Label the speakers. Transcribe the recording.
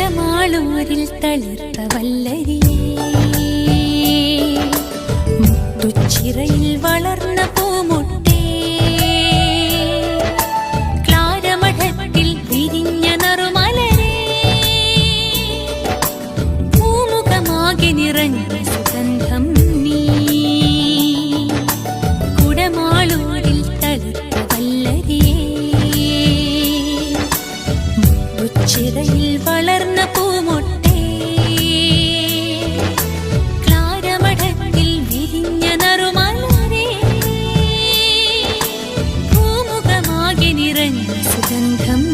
Speaker 1: കുടമാളൂരിൽ തളിർത്ത വല്ലരിയേ. മുത്തുച്ചിറയിൽ വളർന്ന പൂമൊട്ടേ. നീ. തളിർത്ത 看看